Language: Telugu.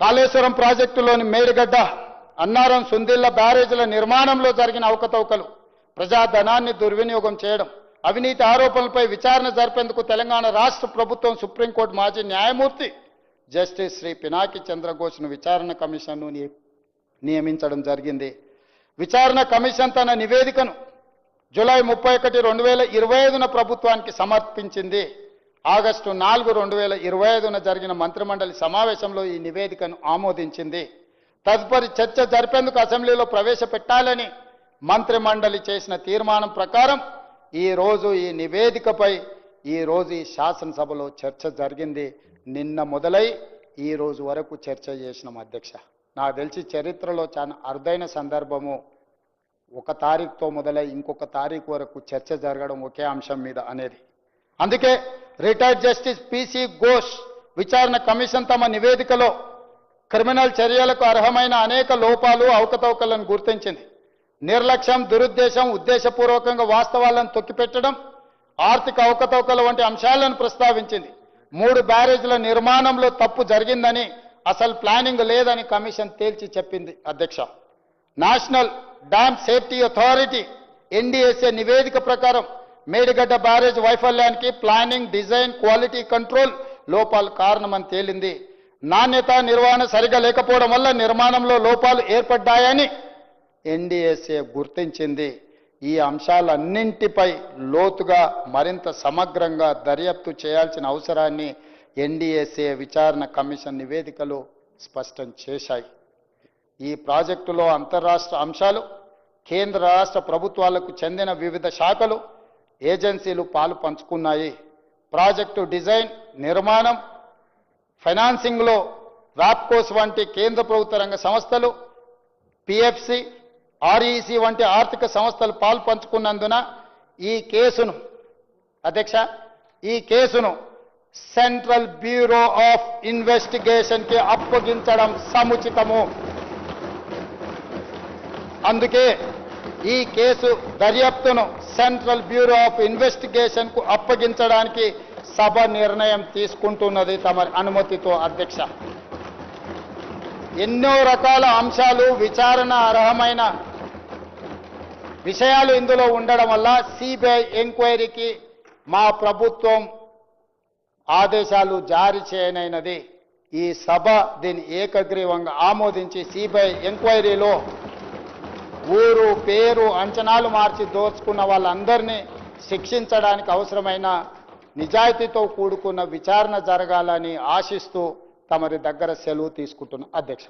కాళేశ్వరం ప్రాజెక్టులోని మేడిగడ్డ అన్నారం సుందిళ్ళ బ్యారేజీల నిర్మాణంలో జరిగిన అవకతవకలు ప్రజాధనాన్ని దుర్వినియోగం చేయడం అవినీతి ఆరోపణలపై విచారణ జరిపేందుకు తెలంగాణ రాష్ట్ర ప్రభుత్వం సుప్రీంకోర్టు మాజీ న్యాయమూర్తి జస్టిస్ శ్రీ పినాకి చంద్రఘోష్ను విచారణ కమిషన్ను నియమించడం జరిగింది. విచారణ కమిషన్ తన నివేదికను జూలై ముప్పై ఒకటి రెండు వేల ఇరవై ఐదున ప్రభుత్వానికి సమర్పించింది. ఆగస్టు నాలుగు రెండు వేల ఇరవై ఐదున జరిగిన మంత్రిమండలి సమావేశంలో ఈ నివేదికను ఆమోదించింది. తదుపరి చర్చ జరిపేందుకు అసెంబ్లీలో ప్రవేశపెట్టాలని మంత్రిమండలి చేసిన తీర్మానం ప్రకారం ఈరోజు ఈ నివేదికపై ఈరోజు ఈ శాసనసభలో చర్చ జరిగింది. నిన్న మొదలై ఈ రోజు వరకు చర్చ చేసినాం అధ్యక్ష. నాకు తెలిసి చరిత్రలో చాలా అరుదైన సందర్భము. ఒక తారీఖుతో మొదలై ఇంకొక తారీఖు వరకు చర్చ జరగడం ఒకే అంశం మీద అనేది. అందుకే రిటైర్డ్ జస్టిస్ పిసి ఘోష్ విచారణ కమిషన్ తమ నివేదికలో క్రిమినల్ చర్యలకు అర్హమైన అనేక లోపాలు అవకతవకలను గుర్తించింది. నిర్లక్ష్యం దురుద్దేశం ఉద్దేశపూర్వకంగా వాస్తవాలను తొక్కిపెట్టడం ఆర్థిక అవకతవకల వంటి అంశాలను ప్రస్తావించింది. మూడు బ్యారేజ్ల నిర్మాణంలో తప్పు జరిగిందని అసలు ప్లానింగ్ లేదని కమిషన్ తేల్చి చెప్పింది అధ్యక్ష. National dam safety authority NDSA నివేదిక ప్రకారం మేడిగడ్డ బ్యారేజ్ వైఫల్యానికి ప్లానింగ్ డిజైన్ క్వాలిటీ కంట్రోల్ లోపాలు కారణమని తేలింది. నాణ్యత నిర్వహణ సరిగా లేకపోవడం వల్ల నిర్మాణంలో లోపాలు ఏర్పడ్డాయని ఎన్డీఎస్ఏ గుర్తించింది. ఈ అంశాలన్నింటిపై లోతుగా మరింత సమగ్రంగా దర్యాప్తు చేయాల్సిన అవసరాన్ని ఎన్డీఎస్ఏ విచారణ కమిషన్ నివేదికలు స్పష్టం చేశాయి. ఈ ప్రాజెక్టులో అంతర్రాష్ట్ర అంశాలు కేంద్ర రాష్ట్ర ప్రభుత్వాలకు చెందిన వివిధ శాఖలు ఏజెన్సీలు పాలు పంచుకున్నాయి. ప్రాజెక్టు డిజైన్ నిర్మాణం ఫైనాన్సింగ్లో రాప్కోస్ వంటి కేంద్ర ప్రభుత్వ రంగ సంస్థలు పిఎఫ్సి ఆర్ఈసి వంటి ఆర్థిక సంస్థలు పాలు పంచుకున్నందున ఈ కేసును అధ్యక్ష ఈ కేసును సెంట్రల్ బ్యూరో ఆఫ్ ఇన్వెస్టిగేషన్కి అప్పగించడం సముచితము. అందుకే ఈ కేసు దర్యాప్తును సెంట్రల్ బ్యూరో ఆఫ్ ఇన్వెస్టిగేషన్కు అప్పగించడానికి సభ నిర్ణయం తీసుకుంటున్నది తమ అనుమతితో అధ్యక్ష. ఎన్నో రకాల అంశాలు విచారణ అర్హమైన విషయాలు ఇందులో ఉండడం వల్ల సిబిఐ ఎంక్వైరీకి మా ప్రభుత్వం ఆదేశాలు జారీ చేయనైనది. ఈ సభ దీన్ని ఏకగ్రీవంగా ఆమోదించి సిబిఐ ఎంక్వైరీలో ఊరు పేరు అంచనాలు మార్చి దోచుకున్న వాళ్ళందరినీ శిక్షించడానికి అవసరమైన నిజాయితీతో కూడుకున్న విచారణ జరగాలని ఆశిస్తూ తమరి దగ్గర సెలవు తీసుకుంటున్న అధ్యక్ష.